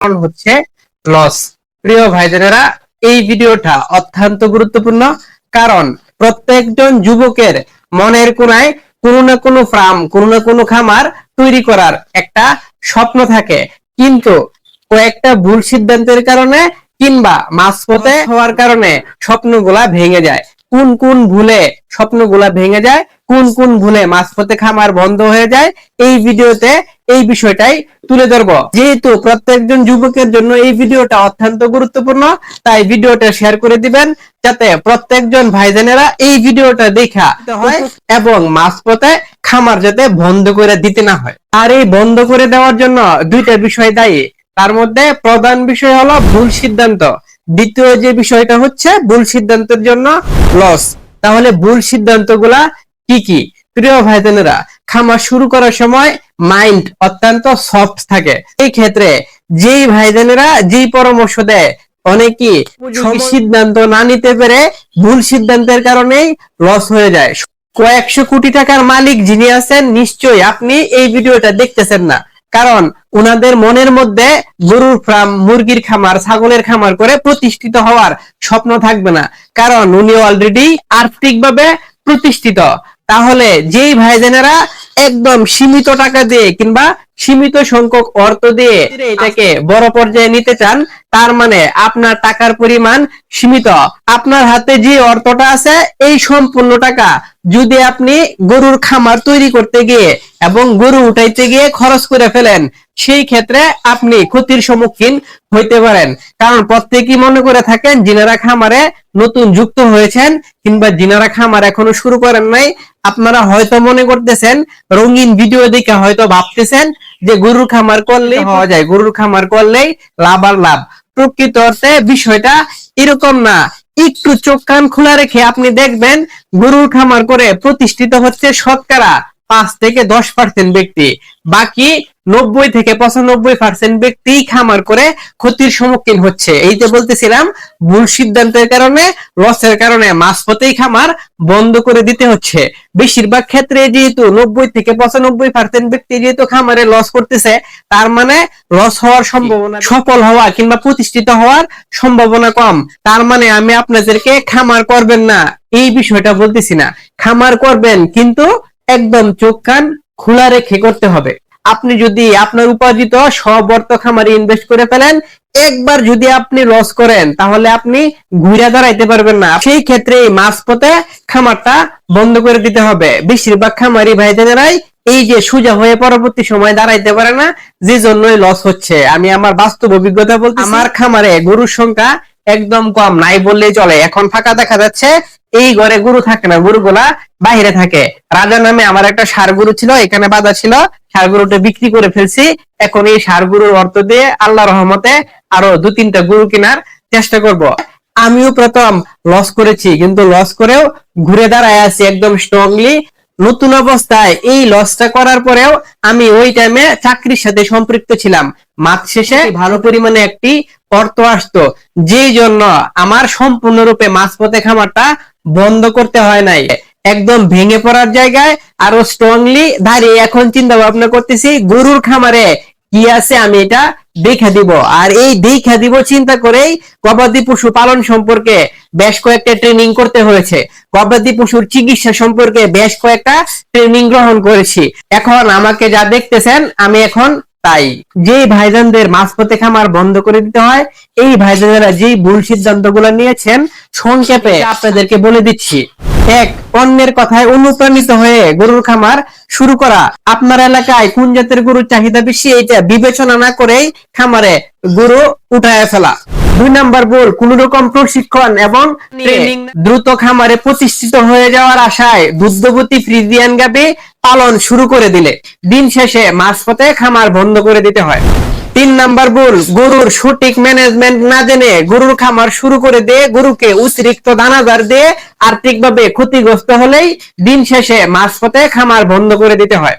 কারণ হচ্ছে লস। প্রিয় ভাইজানেরা, এই ভিডিওটা অত্যন্ত গুরুত্বপূর্ণ কারণ প্রত্যেকজন যুবকের মনের কোনায় কোনো না কোনো ফার্ম, কোনো না কোনো খামার তৈরি করার একটা স্বপ্ন থাকে। কিন্তু কয়েকটা ভুল সিদ্ধান্তের কারণে কিংবা মাঝপথে হওয়ার কারণে স্বপ্নগুলা ভেঙে যায়। কোন কোন ভুলে স্বপ্নগুলা ভেঙে যায়, কোন কোন ভুলে মাঝপথে খামার বন্ধ হয়ে যায়, এই ভিডিওতে এই বিষয়টাই তুলে ধরবো। যেহেতু প্রত্যেকজন যুবকের জন্য এই ভিডিওটা অত্যন্ত গুরুত্বপূর্ণ তাই ভিডিওটা শেয়ার করে দিবেন যাতে প্রত্যেকজন ভাইজানেরা এই ভিডিওটা দেখা হয়। এবং মাঝপথে খামার যাতে বন্ধ করে দিতে না হয়। আর এই বন্ধ করে দেওয়ার জন্য দুইটা বিষয় দায়ী। তার মধ্যে প্রধান বিষয় হলো ভুল সিদ্ধান্ত। দ্বিতীয় যে বিষয়টা হচ্ছে ভুল সিদ্ধান্তের জন্য লস তাহলে ভুল সিদ্ধান্তগুলা কি কি? প্রিয় ভাইজানেরা খামার শুরু করার সময় মাইন্ড অত্যন্ত সফট থাকে। এই ক্ষেত্রে যেই ভাইজানেরা যেই পরামর্শ দেয় অনেকেই সিদ্ধান্ত না নিতে পেরে ভুল সিদ্ধান্তের কারণেই লস হয়ে যায়। কয়েকশো কোটি টাকার মালিক যিনি আছেন নিশ্চয়ই আপনি এই ভিডিওটা দেখতেছেন না। কারণ উনাদের মনের মধ্যে গরুর ফার্ম মুরগির খামার ছাগলের খামার করে প্রতিষ্ঠিত হওয়ার স্বপ্ন থাকবে না। কারণ উনি অলরেডি আর্থিকভাবে প্রতিষ্ঠিত। তাহলে যেই ভাইজানেরা একদম সীমিত টাকা দিয়ে কিংবা সীমিত সংখ্যক অর্থ দিয়ে এটাকে বড় পর্যায়ে নিতে চান, তার মানে আপনার টাকার পরিমাণ সীমিত। আপনার হাতে যে অর্থটা আছে, এই সম্পূর্ণ টাকা যদি আপনি গরুর খামার তৈরি করতে গিয়ে এবং গরু উঠাইতে গিয়ে খরচ করে ফেলেন, সেই ক্ষেত্রে আপনি ক্ষতির সম্মুখীন হইতে পারেন। কারণ প্রত্যেকেই মনে করে থাকেন, যিনারা খামারে নতুন যুক্ত হয়েছেন কিংবা যিনারা খামার এখনও শুরু করেন নাই আপনারা হয়তো মনে করতেছেন, রঙিন ভিডিও দেখে হয়তো ভাবতেছেন যে গরুর খামার করলেই হওয়া যায়, গরুর খামার করলেই লাভ আর লাভ। প্রকৃত অর্থে বিষয়টা এরকম না। একটু চোখ কান খোলা রেখে আপনি দেখবেন, গরুর খামার করে প্রতিষ্ঠিত হচ্ছে শতকরা পাঁচ থেকে দশ পার্সেন্ট ব্যক্তি। বাকি নব্বই থেকে পঁচানব্বই পার্সেন্ট ব্যক্তি খামার করে ক্ষতির সম্মুখীন হচ্ছে। এই যে বলতেছিলাম ভুল সিদ্ধান্তের কারণে লসের কারণে মাঝপথেই খামার বন্ধ করে দিতে হচ্ছে। বেশিরভাগ ক্ষেত্রে যেহেতু নব্বই থেকে পঁচানব্বই পার্সেন্ট ব্যক্তি যেহেতু খামারে লস করতেছে তার মানে লস হওয়ার সম্ভাবনা সফল হওয়া কিংবা প্রতিষ্ঠিত হওয়ার সম্ভাবনা কম। তার মানে আমি আপনাদেরকে খামার করবেন না এই বিষয়টা বলতেছি না। খামার করবেন কিন্তু একদম চোখ কান খোলা রেখে করতে হবে। আপনি যদি আপনার উপার্জিত সব অর্থ খামারে ইনভেস্ট করে ফেলেন, একবার যদি আপনি লস করেন, তাহলে আপনি ঘুরে দাঁড়াইতে পারবেন না। সেই ক্ষেত্রে মাঝপথে খামারটা বন্ধ করে দিতে হবে। বেশিরভাগ খামারি ভাইজানেরাই এই যে সোজা হয়ে পরবর্তী সময় দাঁড়াইতে পারে না যে জন্যই লস হচ্ছে। আমি আমার বাস্তব অভিজ্ঞতা বলতে আমার খামারে গরুর সংখ্যা একদম কম, নাই বললেই চলে। এখন ফাঁকা দেখা যাচ্ছে, এই ঘরে গরু থাকে না, গরুগুলা বাইরে থাকে। রাজা নামে আমার একটা সার গরু ছিল, এখানে বাঁধা ছিল। সার গরুটা বিক্রি করে ফেলছি। এখন এই সার গরুর অর্থ দিয়ে আল্লাহ রহমতে আরও দু, তিনটা গরু কেনার চেষ্টা করব। আমিও প্রথম লস করেছি, কিন্তু লস করেও ঘুরে দাঁড়ায় আছি একদম স্ট্রংলি নতুন অবস্থায় এই লসটা করার পরেও আমি ওই টাইমে চাকরির সাথে সম্পৃক্ত ছিলাম। মাস শেষে ভালো পরিমাণে একটি অর্থ আসতো। যেই জন্য আমার সম্পূর্ণরূপে মাঝপথে খামারটা বন্ধ করতে হয় নাই। একদম ভেঙে পড়ার জায়গায় আরও স্ট্রংলি দাঁড়িয়ে এখন চিন্তা ভাবনা করতেছি গরুর খামারে কি আছে আমি এটা দেখা দিব। আর এই দেখা দিব চিন্তা করেই গবাদি পশু পালন সম্পর্কে বেশ কয়েকটা ট্রেনিং করতে হয়েছে। গবাদি পশুর চিকিৎসা সম্পর্কে বেশ কয়েকটা ট্রেনিং গ্রহণ করেছি। এখন আমাকে যা দেখতেছেন, আমি এখন তাই। যেই ভাইজানদের মাঝপথে খামার বন্ধ করে দিতে হয়, এই ভাইজানেরা যেই ভুল সিদ্ধান্ত নিয়েছেন, সংক্ষেপে আপনাদেরকে বলে দিচ্ছি। এক অন্যের কথায় অনুপ্রাণিত হয়ে গরুর খামার শুরু করা। আপনার এলাকায় কোন জাতের গরুর চাহিদা বেশি এটা বিবেচনা না করেই খামারে গরু উঠায় ফেলা। দুই নাম্বার ভুল কোন রকম প্রশিক্ষণ এবং ট্রেনিং দ্রুত খামারে প্রতিষ্ঠিত হয়ে যাওয়ার আশায় দুগ্ধবতী ফ্রিজিয়ান গাবে পালন শুরু করে দিলে। দিন শেষে মাঝপথে খামার বন্ধ করে দিতে হয়। তিন নাম্বার ভুল, গরুর সঠিক ম্যানেজমেন্ট না জেনে গরুর খামার শুরু করে দিয়ে গরুকে অতিরিক্ত দানাদার দিয়ে আর্থিকভাবে ক্ষতিগ্রস্ত হলেই দিন শেষে মাঝপথে খামার বন্ধ করে দিতে হয়।